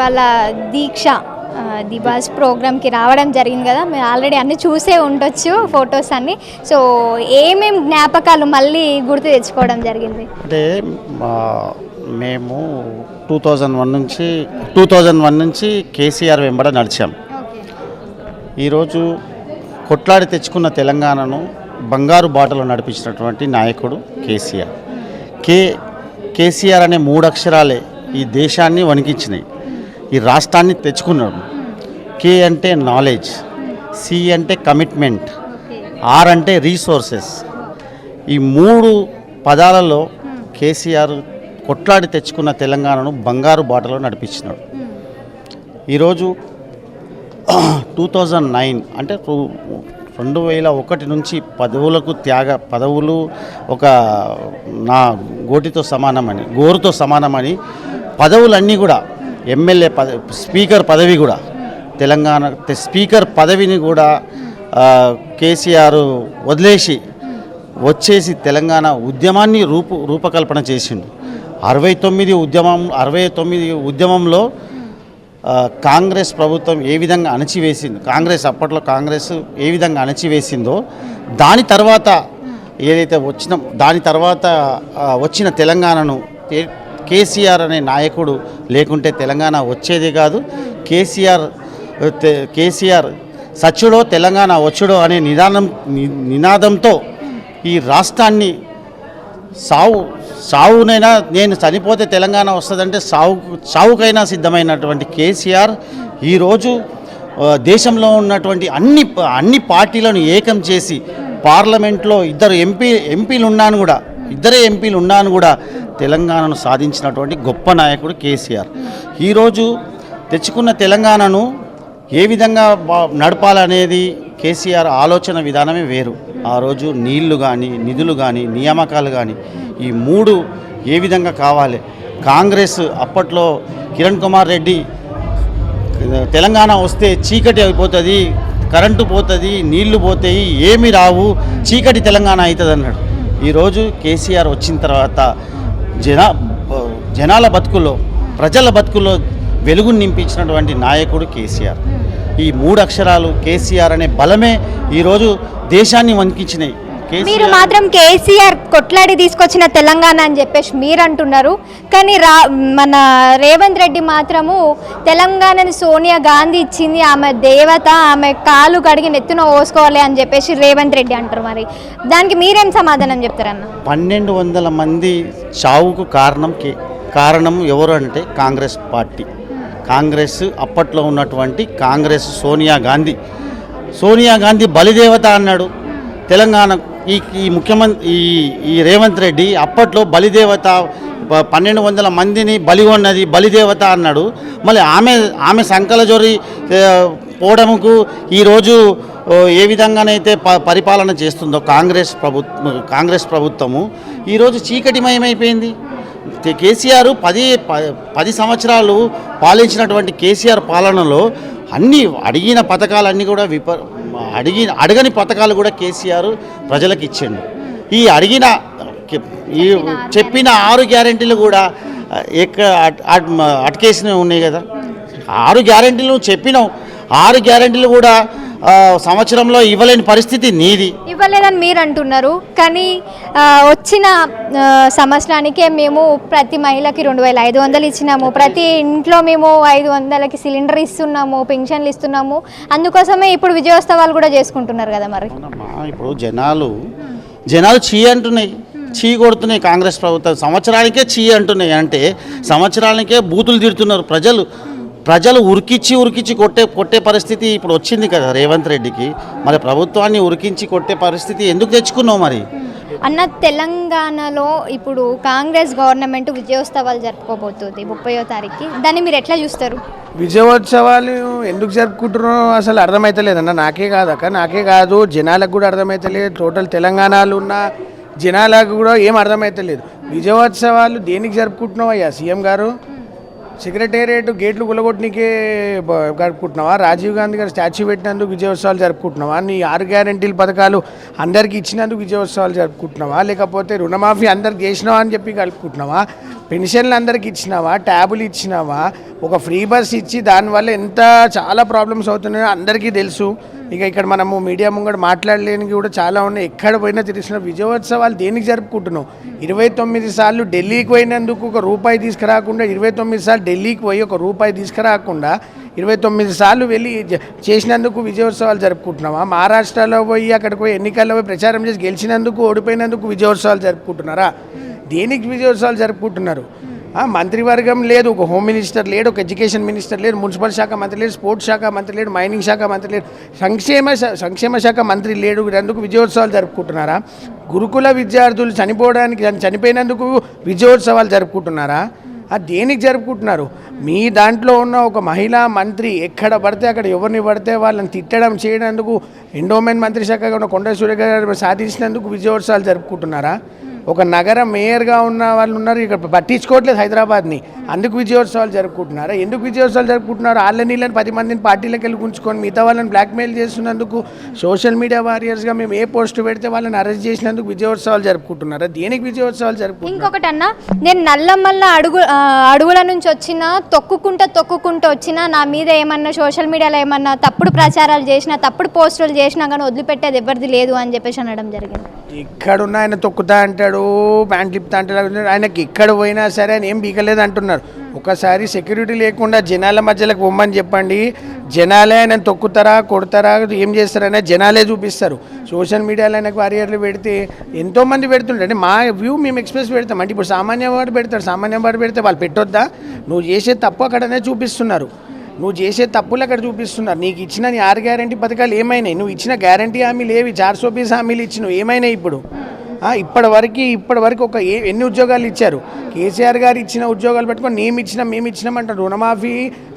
ఇవాళ దీక్ష ఆ, దిబాస్ ప్రోగ్రామ్కి రావడం జరిగింది కదా. మేము ఆల్రెడీ అన్ని చూసే ఉండొచ్చు ఫొటోస్ అన్ని. సో ఏమేం జ్ఞాపకాలు మళ్ళీ గుర్తు తెచ్చుకోవడం జరిగింది? అంటే మేము టూ థౌజండ్ వన్ నుంచి టూ థౌజండ్ వన్ నుంచి కేసీఆర్ వెంబడ నడిచాం. ఈరోజు కొట్లాడి తెచ్చుకున్న తెలంగాణను బంగారు బాటలో నడిపించినటువంటి నాయకుడు కేసీఆర్. కే కేసీఆర్ అనే మూడు అక్షరాలే ఈ దేశాన్ని వణికించినాయి. ఈ రాష్ట్రాన్ని తెచ్చుకున్నాడు. కే అంటే నాలెడ్జ్ సి అంటే కమిట్మెంట్ ఆర్ అంటే రీసోర్సెస్ ఈ మూడు పదాలలో కేసీఆర్ కొట్లాడి తెచ్చుకున్న తెలంగాణను బంగారు బాటలో నడిపించినాడు. ఈరోజు టూ థౌజండ్ నైన్ అంటే రెండు వేల ఒకటి నుంచి పదవులకు త్యాగ పదవులు ఒక నా గోటితో సమానమని గోరుతో సమానమని పదవులన్నీ కూడా ఎమ్మెల్యే పద స్పీకర్ పదవి కూడా. తెలంగాణ స్పీకర్ పదవిని కూడా కేసీఆర్ వదిలేసి వచ్చేసి తెలంగాణ ఉద్యమాన్ని రూపు రూపకల్పన చేసిండు. అరవై తొమ్మిది ఉద్యమం అరవై తొమ్మిది ఉద్యమంలో కాంగ్రెస్ ప్రభుత్వం ఏ విధంగా అణచివేసింది కాంగ్రెస్ అప్పట్లో కాంగ్రెస్ ఏ విధంగా అణచివేసిందో దాని తర్వాత ఏదైతే వచ్చిన దాని తర్వాత వచ్చిన తెలంగాణను కేసీఆర్ అనే నాయకుడు లేకుంటే తెలంగాణ వచ్చేది కాదు. కేసీఆర్ కేసీఆర్ సచ్చుడో తెలంగాణ వచ్చుడో అనే నిదానం నినాదంతో ఈ రాష్ట్రాన్ని సావు సావునైనా నేను చనిపోతే తెలంగాణ వస్తుందంటే సావు సావుకైనా సిద్ధమైనటువంటి కేసీఆర్ ఈరోజు దేశంలో ఉన్నటువంటి అన్ని అన్ని పార్టీలను ఏకం చేసి పార్లమెంట్లో ఇద్దరు ఎంపీ ఎంపీలు ఉన్నాను కూడా ఇద్దరే ఎంపీలు ఉన్నాను కూడా తెలంగాణను సాధించినటువంటి గొప్ప నాయకుడు కేసీఆర్. ఈరోజు తెచ్చుకున్న తెలంగాణను ఏ విధంగా నడపాలనేది కేసీఆర్ ఆలోచన విధానమే వేరు. ఆ రోజు నీళ్ళు కానీ నిధులు కానీ నియామకాలు కానీ ఈ మూడు ఏ విధంగా కావాలి? కాంగ్రెస్ అప్పట్లో కిరణ్ కుమార్ రెడ్డి తెలంగాణ వస్తే చీకటి అయిపోతుంది కరెంటు పోతుంది నీళ్ళు పోతాయి ఏమి రావు చీకటి తెలంగాణ అవుతుంది అన్నాడు ఈరోజు కేసీఆర్ వచ్చిన తర్వాత జన జనాల బతుకుల్లో ప్రజల బతుకుల్లో వెలుగును నింపించినటువంటి నాయకుడు కేసీఆర్. ఈ మూడు అక్షరాలు కేసీఆర్ అనే బలమే ఈరోజు దేశాన్ని వణికించినాయి. మీరు మాత్రం కేసీఆర్ కొట్లాడి తీసుకొచ్చిన తెలంగాణ అని చెప్పేసి మీరు అంటున్నారు కానీ రా మన రేవంత్ రెడ్డి మాత్రము తెలంగాణని సోనియా గాంధీ ఇచ్చింది ఆమె దేవత ఆమె కాలు కడిగి నెత్తున పోసుకోవాలి అని చెప్పేసి రేవంత్ రెడ్డి అంటారు మరి. దానికి మీరేం సమాధానం చెప్తారన్న? పన్నెండు వందల మంది చావుకు కారణం కే కారణం ఎవరు అంటే కాంగ్రెస్ పార్టీ. కాంగ్రెస్ అప్పట్లో ఉన్నటువంటి కాంగ్రెస్ సోనియా గాంధీ. సోనియా గాంధీ బలిదేవత అన్నాడు. తెలంగాణ ఈ ఈ ముఖ్యమంత్రి ఈ ఈ రేవంత్ రెడ్డి అప్పట్లో బలిదేవత పన్నెండు వందల మందిని బలి ఉన్నది బలిదేవత అన్నాడు. మళ్ళీ ఆమె ఆమె సంకలజోరి పోవడముకు ఈరోజు ఏ విధంగానైతే ప పరిపాలన చేస్తుందో కాంగ్రెస్ ప్రభుత్వం కాంగ్రెస్ ప్రభుత్వము ఈరోజు చీకటిమయమైపోయింది. కేసీఆర్ పది పది సంవత్సరాలు పాలించినటువంటి కేసీఆర్ పాలనలో అన్ని అడిగిన పథకాలన్నీ కూడా విప అడిగి అడగని పథకాలు కూడా కేసీఆర్ ప్రజలకు ఇచ్చిండు. ఈ అడిగిన ఈ చెప్పిన ఆరు గ్యారెంటీలు కూడా ఎక్క అట్- అట్- అటకేసినవి ఉన్నాయి కదా. ఆరు గ్యారెంటీలు చెప్పినావు. ఆరు గ్యారెంటీలు కూడా సంవత్సరంలో ఇవ్వలేని పరిస్థితి నీది. ఇవ్వలేదని మీరు అంటున్నారు కానీ వచ్చిన సంవత్సరానికే మేము ప్రతి మహిళకి రెండు వేల ఐదు వందలు ఇచ్చినాము. ప్రతి ఇంట్లో మేము ఐదు వందలకి సిలిండర్ ఇస్తున్నాము పెన్షన్లు ఇస్తున్నాము. అందుకోసమే ఇప్పుడు విజయోత్సవాలు కూడా చేసుకుంటున్నారు కదా మరి. ఇప్పుడు జనాలు జనాలు చీ అంటున్నాయి. చీ కొడుతున్నాయి కాంగ్రెస్ ప్రభుత్వం. సంవత్సరానికే చీ అంటున్నాయి. అంటే సంవత్సరానికే బూతులు తిడుతున్నారు ప్రజలు. ప్రజలు ఉరికిచ్చి ఉరికిచ్చి కొట్టే కొట్టే పరిస్థితి ఇప్పుడు వచ్చింది కదా రేవంత్ రెడ్డికి. మరి ప్రభుత్వాన్ని ఉరికించి కొట్టే పరిస్థితి ఎందుకు తెచ్చుకున్నావు మరి? అన్న తెలంగాణలో ఇప్పుడు కాంగ్రెస్ గవర్నమెంట్ విజయోత్సవాలు జరుపుకోబోతుంది ముప్పయో తారీఖుకి. దాన్ని మీరు ఎట్లా చూస్తారు? విజయోత్సవాలు ఎందుకు జరుపుకుంటున్నారో అసలు అర్థమైతలేదన్న నాకే కాదు అక్క నాకే కాదు. జనాలకు కూడా అర్థమైతలేదు. టోటల్ తెలంగాణలో ఉన్న జనాలకు కూడా ఏం అర్థమైతలేదు. విజయోత్సవాలు దేనికి జరుపుకుంటున్నావు అయ్యా? సీఎం గారు? సెక్రటేరియట్ గేట్లు గులగొట్టనికే బ- జరుపుకుంటున్నావా? రాజీవ్ గాంధీ గారు స్టాచ్యూ పెట్టినందుకు విజయోత్సవాలు జరుపుకుంటున్నావా? నీ ఆరు గ్యారంటీల పథకాలు అందరికి ఇచ్చినందుకు విజయోత్సవాలు జరుపుకుంటున్నావా? లేకపోతే రుణమాఫీ అందరికి చేసినావా అని చెప్పి కలుపుకుంటున్నావా? పెన్షన్లు అందరికి ఇచ్చినావా? ట్యాబులు ఇచ్చినావా? ఒక ఫ్రీ బస్ ఇచ్చి దానివల్ల ఎంత చాలా ప్రాబ్లమ్స్ అవుతున్నాయో అందరికీ తెలుసు. ఇక ఇక్కడ మనము మీడియా ముంగడ మాట్లాడలేని కూడా చాలా ఉన్నాయి. ఎక్కడ పోయినా తెలిసిన విజయోత్సవాలు దేనికి జరుపుకుంటున్నావు ఇరవై తొమ్మిది సార్లు ఢిల్లీకి పోయినందుకు ఒక రూపాయి తీసుకురాకుండా ఇరవై తొమ్మిది సార్లు ఢిల్లీకి పోయి ఒక రూపాయి తీసుకురాకుండా ఇరవై తొమ్మిది సార్లు వెళ్ళి చేసినందుకు విజయోత్సవాలు జరుపుకుంటున్నావా మహారాష్ట్రలో పోయి అక్కడికి పోయి ఎన్నికల్లో పోయి ప్రచారం చేసి గెలిచినందుకు ఓడిపోయినందుకు విజయోత్సవాలు జరుపుకుంటున్నారా? దేనికి విజయోత్సవాలు జరుపుకుంటున్నారు? మంత్రివర్గం లేదు ఒక హోమ్ మినిస్టర్ లేడు ఒక ఎడ్యుకేషన్ మినిస్టర్ లేడు మున్సిపల్ శాఖ మంత్రి లేడు స్పోర్ట్స్ శాఖ మంత్రి లేడు మైనింగ్ శాఖ మంత్రి లేడు. సంక్షేమ శా- సంక్షేమ శాఖ మంత్రి లేడు అందుకు విజయోత్సవాలు జరుపుకుంటున్నారా? గురుకుల విద్యార్థులు చనిపోవడానికి చనిపోయినందుకు విజయోత్సవాలు జరుపుకుంటున్నారా? అది దేనికి జరుపుకుంటున్నారు? మీ దాంట్లో ఉన్న ఒక మహిళా మంత్రి ఎక్కడ పడితే అక్కడ ఎవరిని పడితే వాళ్ళని తిట్టడం చేయడందుకు ఎండోమెంట్ మంత్రి శాఖగా ఉన్న కొండ సూర్య గారు సాధించినందుకు విజయోత్సవాలు జరుపుకుంటున్నారా? ఒక నగరం మేయర్గా ఉన్న వాళ్ళు ఉన్నారు. ఇక్కడ పట్టించుకోవట్లేదు హైదరాబాద్ని. అందుకు విజయోత్సవాలు జరుపుకుంటున్నారా? ఎందుకు విజయోత్సవాలు జరుపుకుంటున్నారు? వాళ్ళ నీళ్ళని పది మందిని పార్టీలకు వెళ్ళి ఉంచుకొని మిగతా వాళ్ళని బ్లాక్మెయిల్ చేస్తున్నందుకు సోషల్ మీడియా వారియర్స్గా మేము ఏ పోస్ట్ పెడితే వాళ్ళని అరెస్ట్ చేసినందుకు విజయోత్సవాలు జరుపుకుంటున్నారా? దేనికి విజయోత్సవాలు జరుపుకుంటున్నారు? ఇంకొకటి అన్న నేను నల్లమల్ల అడుగు అడుగుల నుంచి వచ్చిన తొక్కుకుంటా తొక్కుకుంటూ వచ్చినా నా మీద ఏమన్నా సోషల్ మీడియాలో ఏమన్నా తప్పుడు ప్రచారాలు చేసినా తప్పుడు పోస్టులు చేసినా కానీ వదిలిపెట్టేది ఎవరిది లేదు అని చెప్పేసి అనడం జరిగింది. ఇక్కడున్న ఆయన తొక్కుతా అంటాడు ప్యాంట్ లిప్తా అంటాడు ఆయనకి ఎక్కడ పోయినా సరే ఆయన ఏం బీకలేదు అంటున్నారు. ఒకసారి సెక్యూరిటీ లేకుండా జనాల మధ్యలోకి పొమ్మని చెప్పండి. జనాలే ఆయన తొక్కుతారా కొడతారా ఏం చేస్తారనే జనాలే చూపిస్తారు. సోషల్ మీడియాలో ఆయనకు వారియర్లు పెడితే ఎంతోమంది పెడుతుంటారు. అంటే మా వ్యూ మేము ఎక్స్ప్రెస్ పెడతాం. అంటే ఇప్పుడు సామాన్య వాడు పెడతారు సామాన్య వాడు పెడితే వాళ్ళు పెట్టొద్దా? నువ్వు చేసే తప్పు అక్కడనే చూపిస్తున్నారు. నువ్వు చేసే తప్పులు అక్కడ చూపిస్తున్నారు. నీకు ఇచ్చిన నీ ఆరు గ్యారంటీ పథకాలు ఏమైనాయి? నువ్వు ఇచ్చిన గ్యారంటీ హామీలు ఏవి? చార్ సోపీస్ హామీలు ఇచ్చినావు ఏమైనాయి ఇప్పుడు? ఇప్పటివరకు ఇప్పటివరకు ఒక ఏ ఎన్ని ఉద్యోగాలు ఇచ్చారు? కేసీఆర్ గారు ఇచ్చిన ఉద్యోగాలు పెట్టుకొని మేము ఇచ్చినాం మేము ఇచ్చినాం అంటారు. రుణమాఫీ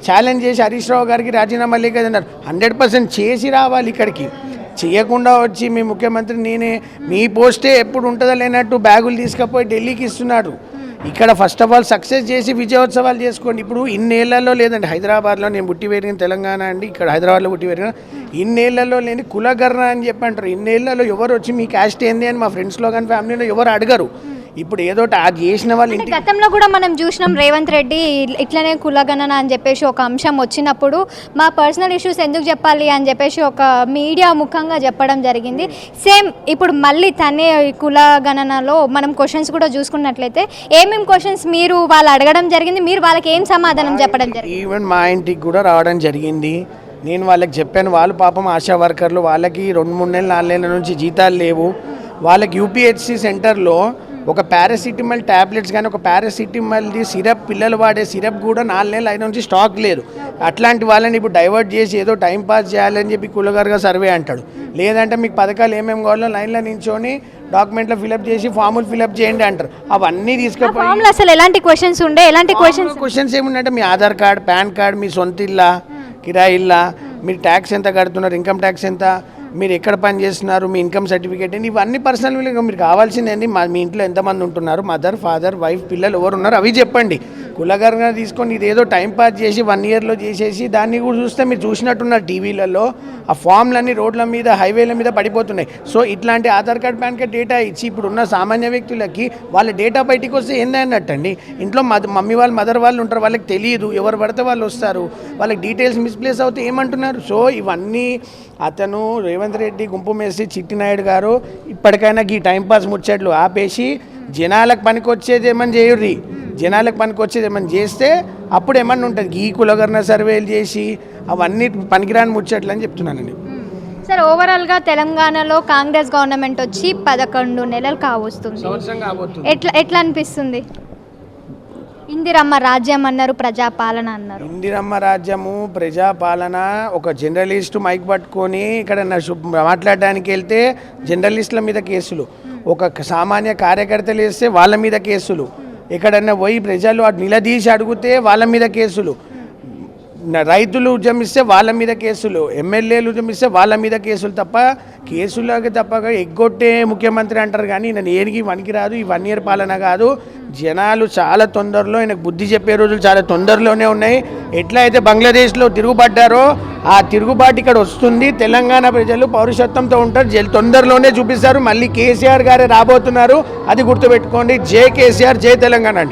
ఛాలెంజ్ చేసి హరీష్ రావు గారికి రాజీనామా లేకదన్నారు. హండ్రెడ్ పర్సెంట్ చేసి రావాలి ఇక్కడికి. చేయకుండా వచ్చి మీ ముఖ్యమంత్రి నేనే మీ పోస్టే ఎప్పుడు ఉంటుందో లేనట్టు బ్యాగులు తీసుకుపోయి ఢిల్లీకి ఇస్తున్నాడు ఇక్కడ ఫస్ట్ ఆఫ్ ఆల్ సక్సెస్ చేసి విజయోత్సవాలు చేసుకోండి. ఇప్పుడు ఇన్నేళ్ళలో లేదండి హైదరాబాద్లో నేను పుట్టి పెరిగిన తెలంగాణ అండి ఇక్కడ హైదరాబాద్లో పుట్టి పెరిగిన ఇన్నేళ్ళలో లేని కులగర్ణ అని చెప్పి అంటారు. ఇన్నేళ్ళలో ఎవరు వచ్చి మీ క్యాస్ట్ ఏంది అని మా ఫ్రెండ్స్లో కానీ ఫ్యామిలీలో ఎవరు అడగరు. ఇప్పుడు ఏదో అది చేసిన వాళ్ళు గతంలో కూడా మనం చూసినాం రేవంత్ రెడ్డి ఇట్లనే కులగణన అని చెప్పేసి ఒక అంశం వచ్చినప్పుడు మా పర్సనల్ ఇష్యూస్ ఎందుకు చెప్పాలి అని చెప్పేసి ఒక మీడియా ముఖంగా చెప్పడం జరిగింది. సేమ్ ఇప్పుడు మళ్ళీ తనే కులగణనలో మనం క్వశ్చన్స్ కూడా చూసుకున్నట్లయితే ఏమేమి క్వశ్చన్స్ మీరు వాళ్ళు అడగడం జరిగింది మీరు వాళ్ళకి ఏం సమాధానం చెప్పడం జరిగింది? ఈవెన్ మా ఇంటికి కూడా రావడం జరిగింది. నేను వాళ్ళకి చెప్పాను వాళ్ళు పాపం ఆశా వర్కర్లు వాళ్ళకి రెండు మూడు నెలలు నాలుగు నెలల నుంచి జీతాలు లేవు. వాళ్ళకి యూపీహెచ్సి సెంటర్లో ఒక పారాసిటమాల్ ట్యాబ్లెట్స్ కానీ ఒక పారాసిటమాల్ది సిరప్ పిల్లలు వాడే సిరప్ కూడా నాలుగు నెలలు అయిన నుంచి స్టాక్ లేదు. అట్లాంటి వాళ్ళని ఇప్పుడు డైవర్ట్ చేసి ఏదో టైం పాస్ చేయాలని చెప్పి కులగారుగా సర్వే అంటాడు. లేదంటే మీకు పథకాలు ఏమేమి కావాలో లైన్లో నించొని డాక్యుమెంట్లో ఫిలప్ చేసి ఫాములు ఫిలప్ చేయండి అంటారు. అవన్నీ తీసుకుపోయి ఫామ్లో అసలు ఎలాంటి క్వశ్చన్స్ ఉండే? ఎలాంటి క్వశ్చన్స్ క్వశ్చన్స్ ఏముందంటే మీ ఆధార్ కార్డ్ పాన్ కార్డ్ మీ సొంత ఇల్లా కిరాయి ఇల్లా మీరు ట్యాక్స్ ఎంత కడుతున్నారు ఇన్కమ్ ట్యాక్స్ ఎంత? మీరు ఎక్కడ పని చేస్తున్నారు మీ ఇన్కమ్ సర్టిఫికేట్ అని ఇవన్నీ పర్సనల్ మీరు కావాల్సిందండి మా మీ ఇంట్లో ఎంతమంది ఉంటున్నారు? మదర్ ఫాదర్ వైఫ్ పిల్లలు ఎవరు ఉన్నారు అవి చెప్పండి. కులగరంగా తీసుకొని ఇదేదో టైం పాస్ చేసి వన్ ఇయర్లో చేసేసి దాన్ని కూడా చూస్తే మీరు చూసినట్టున్నారు టీవీలలో. ఆ ఫామ్లన్నీ రోడ్ల మీద హైవేల మీద పడిపోతున్నాయి. సో ఇట్లాంటి Aadhaar card PAN card data ఇచ్చి ఇప్పుడు ఉన్న సామాన్య వ్యక్తులకి వాళ్ళ డేటా బయటికి వస్తే ఏందన్నట్టండి ఇంట్లో మద మమ్మీ వాళ్ళు మదర్ వాళ్ళు ఉంటారు వాళ్ళకి తెలియదు. ఎవరు పడితే వాళ్ళు వస్తారు. వాళ్ళకి డీటెయిల్స్ మిస్ప్లేస్ అవుతే ఏమంటున్నారు? సో ఇవన్నీ అతను రేవంత్ రెడ్డి గుంపు మేసి చిట్టినాయుడు గారు ఇప్పటికైనా ఈ టైంపాస్ ముచ్చట్లు ఆపేసి జనాలకు పనికొచ్చేది ఏమని చేయుర్రి? జనాలకు పనికొచ్చేది ఏమని చేస్తే అప్పుడు ఏమన్నా ఉంటుంది? ఈ కులగరణ సర్వేలు చేసి అవన్నీ పనికిరాని ముచ్చట్లు అని చెప్తున్నానండి. సార్ ఓవరాల్గా తెలంగాణలో కాంగ్రెస్ గవర్నమెంట్ వచ్చి పదకొండు నెలలు కావస్తుంది. ఎట్లా ఎట్లా అనిపిస్తుంది? ఇందిరమ్మ రాజ్యం అన్నారు ప్రజాపాలన అన్నారు. ఇందిరమ్మ రాజ్యము ప్రజాపాలన ఒక జర్నలిస్టు మైక్ పట్టుకొని ఇక్కడ మాట్లాడడానికి వెళ్తే జర్నలిస్టుల మీద కేసులు. ఒక సామాన్య కార్యకర్తలు వేస్తే వాళ్ళ మీద కేసులు. ఎక్కడన్నా పోయి ప్రజలు అటు నిలదీసి అడిగితే వాళ్ళ మీద కేసులు. రైతులు ఉద్యమిస్తే వాళ్ళ మీద కేసులు ఎమ్మెల్యేలు ఉద్యమిస్తే వాళ్ళ మీద కేసులు తప్ప కేసులకి తప్పక ఎగ్గొట్టే ముఖ్యమంత్రి అంటారు కానీ నేను ఏనికి రాదు ఈ వన్ ఇయర్ పాలన కాదు. జనాలు చాలా తొందరలో ఆయనకు బుద్ధి చెప్పే రోజులు చాలా తొందరలోనే ఉన్నాయి. ఎట్లా అయితే బంగ్లాదేశ్లో తిరుగుబడ్డారో ఆ తిరుగుబాటు ఇక్కడ వస్తుంది. తెలంగాణ ప్రజలు పౌరుషత్వంతో ఉంటారు. జల్ తొందరలోనే చూపిస్తారు. మళ్ళీ కేసీఆర్ గారే రాబోతున్నారు. అది గుర్తుపెట్టుకోండి. జే కేసీఆర్ జే తెలంగాణ అండి.